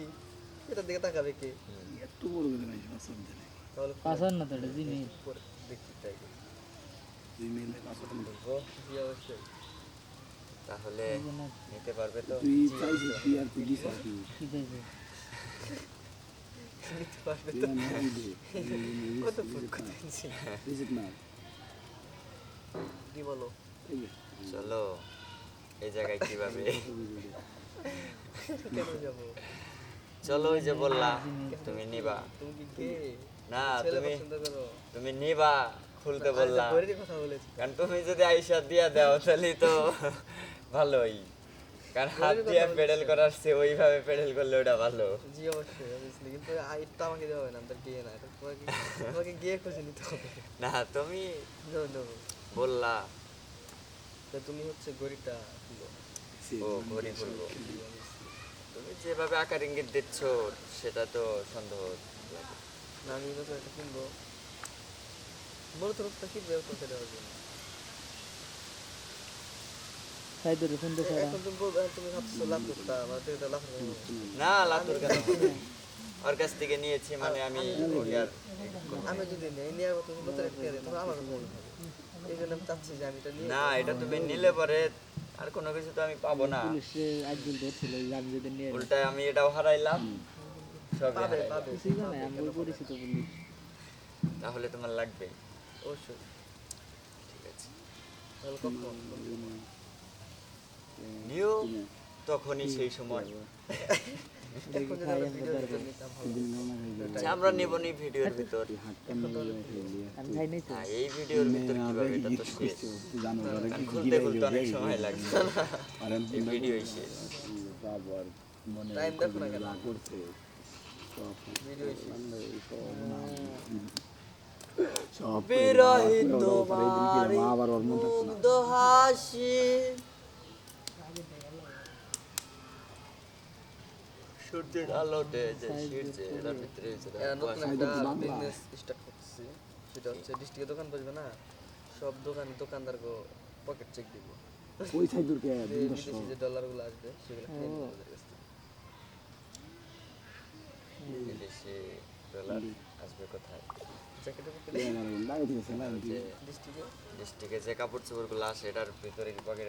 দেখি এটার দিকে তাকাবে কে একটু বড় করে নাই দিতে নাই তাহলে না তো এটা জিনিস পরে দেখতে চাই পাঁচশো টাকা বলব জি অবশ্যই তাহলে নিতে পারবে তো তুই চাইছিস তুই আর তুই দিস কি কি নিতে পারবে তো কত ফুট কত ইঞ্চি না কি বলো চলো এই জায়গায় কীভাবে কেন যাব চলো ওই যে বললা তুমি নিবা। না তুমি তুমি নিবা খুলতে কথা বলেছি। কারণ তুমি যদি আইসা দিয়া দাও তাহলে তো ভালোই। কারণ হাত দিয়ে পেডেল করার চেয়ে ওইভাবে পেডেল করলে ওটা ভালো। জি অবশ্যই অবশ্যই কিন্তু আমাকে দেওয়া হবে না গিয়ে না তোমাকে গিয়ে খুঁজে নিতে হবে। না তুমি বললা। তো তুমি হচ্ছে গড়িটা খুলো ও খুলবো তুমি যেভাবে আকার ইঙ্গিত দিচ্ছ সেটা তো সন্দেহ লাগে। না আমি কিনবো। বলো তো রূপটা কিনবে পৌঁছে দেওয়ার জন্য। সাইদের শুনতে ছাড়া। এখন তুমি বলবে তুমি ভাবছ লাভ করতা আমার থেকে লাভ না লাতুর কেন ওর কাছ থেকে নিয়েছি মানে আমি ইয়ার আমি যদি নেই কিনে আমার মনে হবে। এই জন্য আমি চাচ্ছি যে আমি এটা নিয়ে না এটা তুমি নিলে পরে আর কোনো কিছু তো আমি পাবো না। পুলিশে আজকে ধরছিল আমি যদি নিয়ে। উল্টায় আমি এটাও হারাইলাম। সব পরিচিত পুলিশ। তাহলে তোমার লাগবে। অবশ্যই। ঠিক আছে। নিও তখনই সেই সময়। আমরা নিব নি ভিডিওর ভিতর। হ্যাঁ, এই ভিডিওর ভিতর কীভাবে এটা তো শেষ খুলতে খুলতে অনেক সময় লাগবে এই ভিডিওই শেষ টাইম দেখো না কেন? না করছে ভিডিও সব বিরহিত তোমার আবার ওর মন থাকতো না দোহাসি সূর্যের আলোতে যে ছিড়ছে এটার ভিতরে নতুন একটা বিজনেস স্টার্ট করতেছি। সেটা হচ্ছে ডিস্ট্রিক্টে দোকান বসবে না? সব দোকান দোকানদার গো পকেট চেক দিব। ওই সাইড দূর কে যে বিদেশি যে ডলারগুলো আসবে সেগুলো কিনে নিবো ওদের কাছ থেকে। বিদেশি ডলার আসবে কোথায়? ডিস্ট্রিক্টে ডিস্ট্রিক্টে যে কাপড় চোপড়গুলো আসে এটার ভিতরে পকেটে